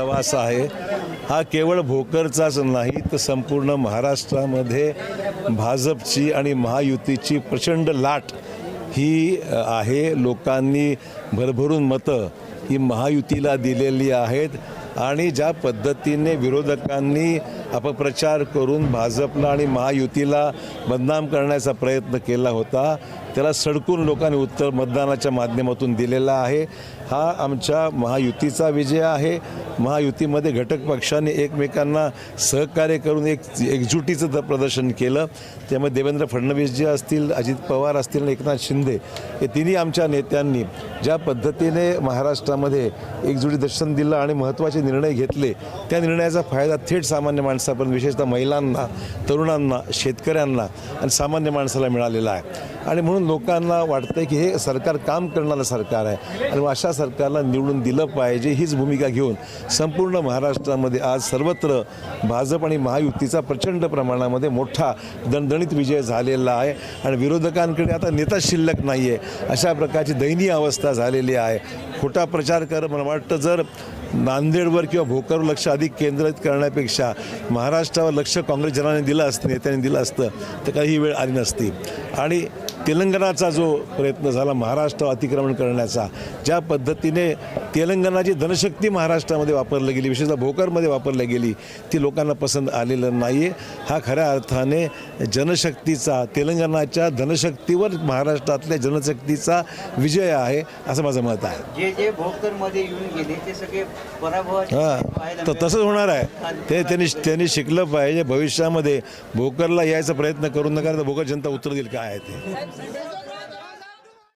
प्रवास आहे. हा केवळ भोकरचाच नाही तर संपूर्ण महाराष्ट्रामध्ये भाजपची आणि महायुतीची प्रचंड लाट ही आहे. लोकांनी भरभरून मतं ही महायुतीला दिलेली आहेत. आणि ज्या पद्धतीने विरोधकांनी अपप्रचार करून भाजपला आणि महायुतीला बदनाम करण्याचा प्रयत्न केला होता त्याला सडकून लोकांनी उत्तर मतदानाच्या माध्यमातून दिलेला आहे. हा आमच्या महायुतीचा विजय आहे. महायुतीमध्ये घटक पक्षाने एकमेकांना सहकार्य करून एक एकजुटीचं द- प्रदर्शन केलं. त्यामध्ये देवेंद्र फडणवीस जे असतील अजित पवार असतील आणि एकनाथ शिंदे हे तिन्ही आमच्या नेत्यांनी ज्या पद्धतीने महाराष्ट्रामध्ये एकजुटी दर्शन दिलं आणि महत्त्वाचे निर्णय घेतले त्या निर्णयाचा फायदा थेट सामान्य माणसापर्यंत विशेषतः महिलांना तरुणांना शेतकऱ्यांना आणि सामान्य माणसाला मिळालेला आहे. आणि म्हणून लोकांना वाटतं की हे सरकार काम करणारं सरकार आहे. आणि अशा सरकारला निवडून दिलं पाहिजे हीच भूमिका घेऊन संपूर्ण महाराष्ट्रामध्ये आज सर्वत्र भाजप आणि महायुतीचा प्रचंड प्रमाणामध्ये मोठा दणदणीत विजय झालेला आहे. आणि विरोधकांकडे आता नेता शिल्लक नाही आहे अशा प्रकारची दयनीय अवस्था झालेली आहे. खोटा प्रचार कर मला वाटतं जर नांदेड नांदेडवर किंवा भोकरवर लक्ष अधिक केंद्रित करण्यापेक्षा महाराष्ट्रावर लक्ष काँग्रेस जनाने दिलं असतं नेत्यांनी दिलं असतं तर काही वेळ आली नसती. आणि तेलंगणाचा जो प्रयत्न झाला महाराष्ट्रावर अतिक्रमण करण्याचा ज्या पद्धतीने तेलंगणाची धनशक्ती महाराष्ट्रामध्ये वापरली गेली विशेषतः भोकरमध्ये वापरली गेली ती लोकांना पसंत आलेलं नाही आहे हा खऱ्या अर्थाने जनशक्तीचा तेलंगणाच्या धनशक्तीवर महाराष्ट्रातल्या जनशक्तीचा विजय आहे असं माझं मत आहे. जे जे भोकरमध्ये येऊन गेले ते सगळे हां तर. तसंच होणार आहे. ते त्यांनी त्यांनी शिकलं पाहिजे भविष्यामध्ये भोकरला यायचा प्रयत्न करू नका तर भोकर जनता उत्तर देईल काय आहे ते. Obrigado.